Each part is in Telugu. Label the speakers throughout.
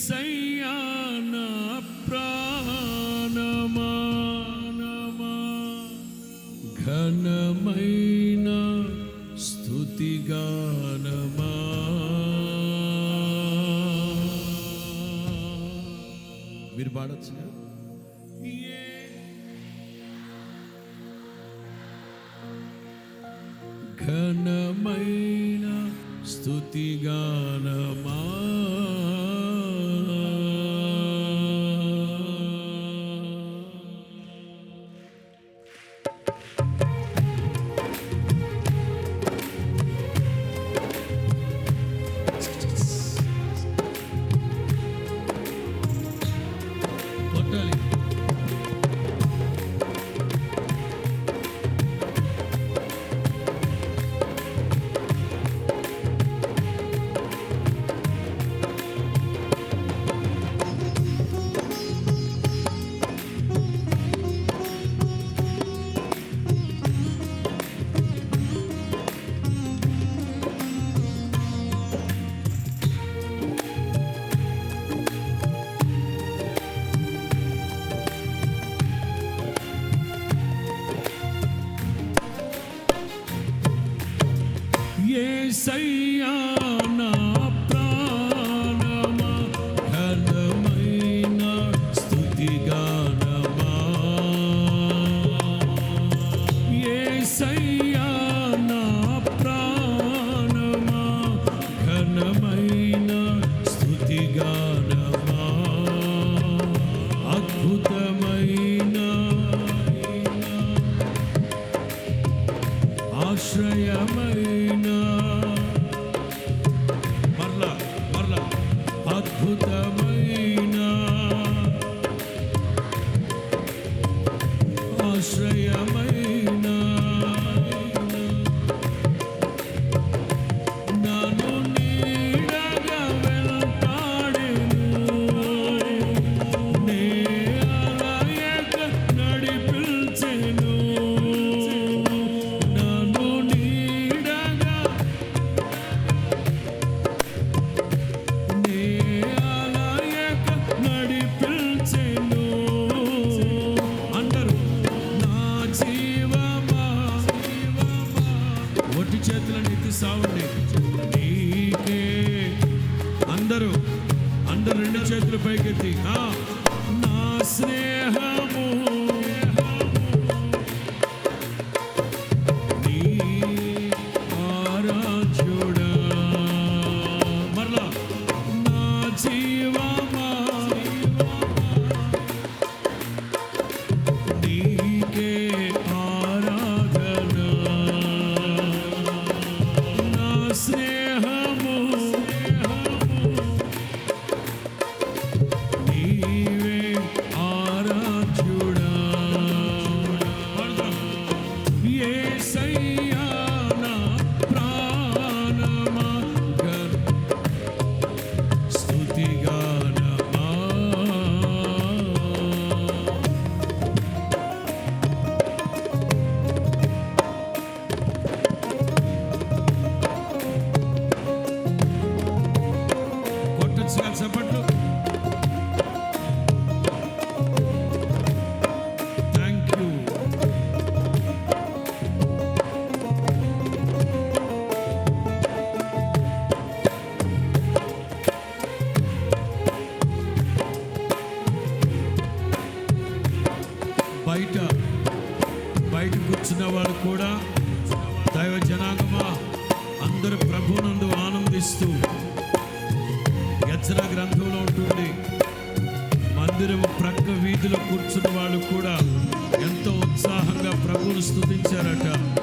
Speaker 1: ఏసయ్యా నా ఘనమైన స్తుతిగానమా. మీరు పాడొచ్చుగా ఘనమైన స్తుతిగానమా. ప్రభువును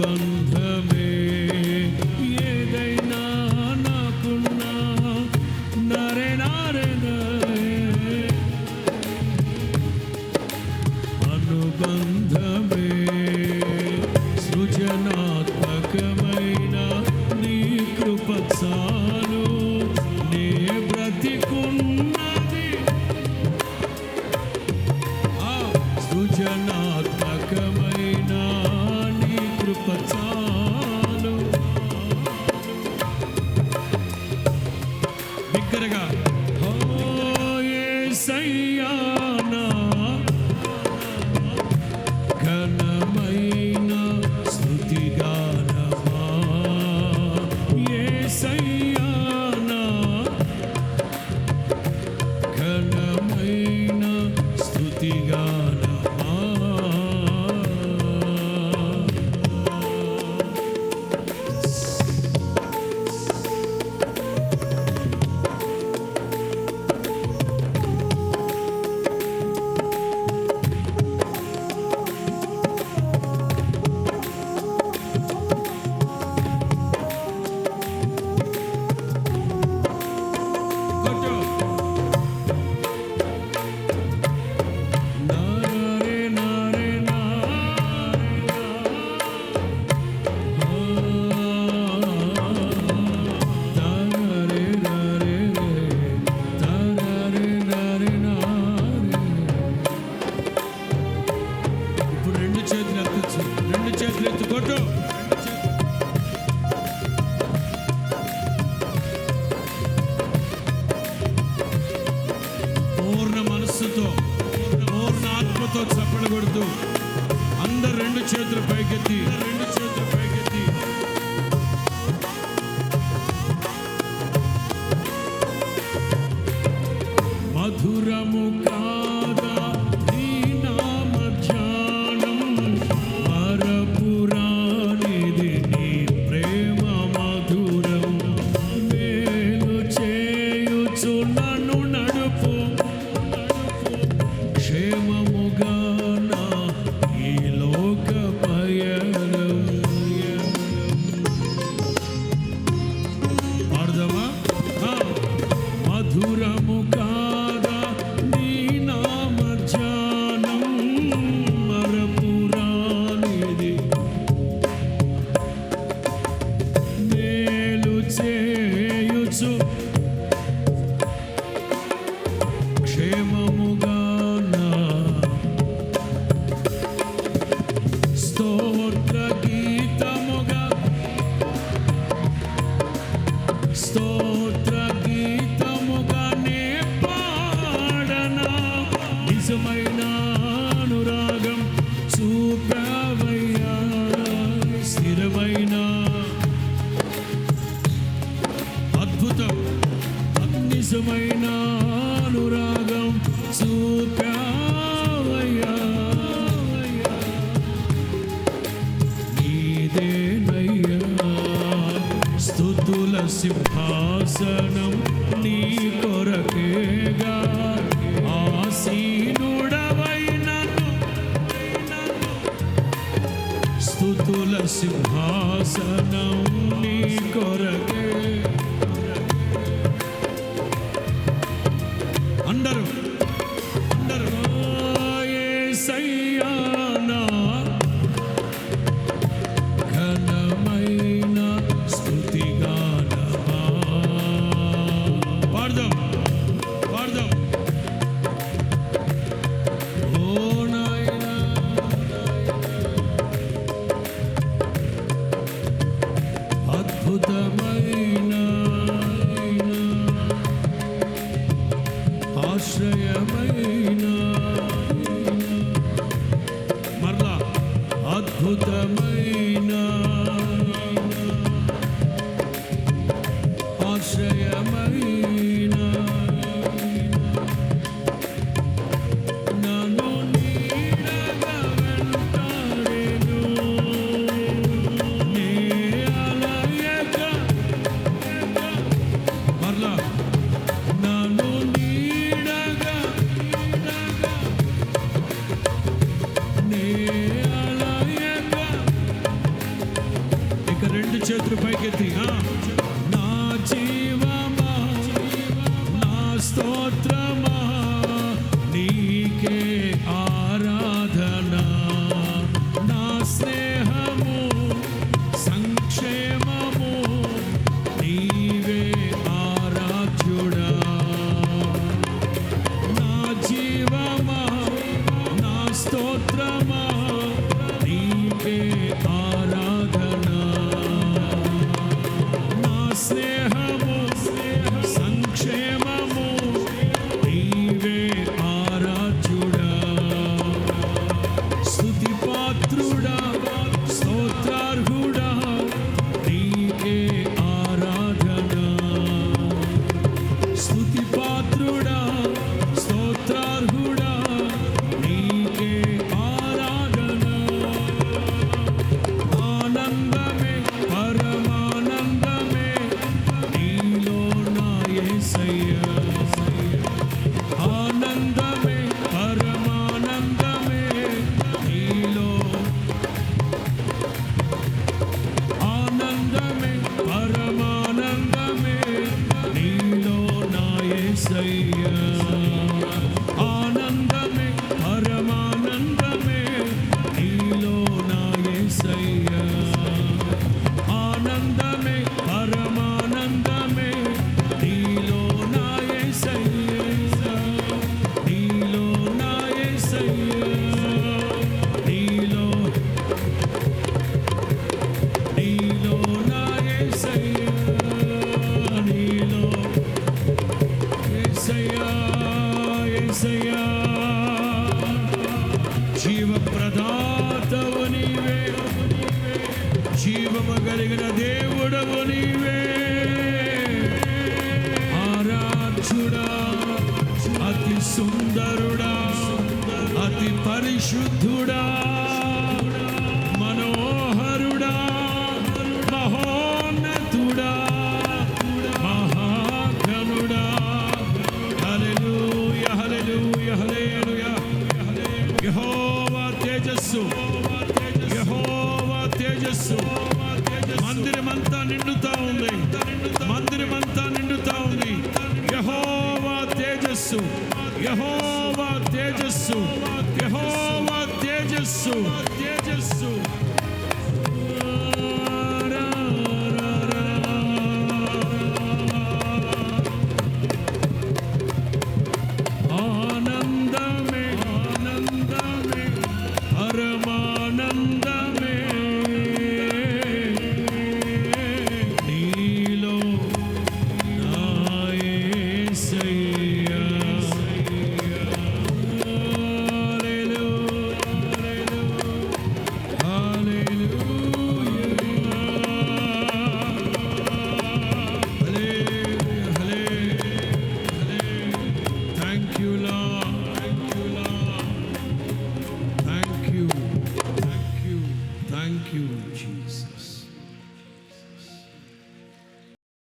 Speaker 1: బంధమే ఏదైనా నాకున్నా నరే నారే అనుబంధమే. సృజనాత్మకమైన నీ కృప చాలు. నే బ్రతికున్నది. సృజనా నిజమైన అనురాగం చూపావయ్యా స్థిరమైన అద్భుతం నిజమైన అనురాగం చూపావయ్యా నీదేనయ్యా స్థుతుల సింహాసనం. to make it the. disso. Derrama-te disso.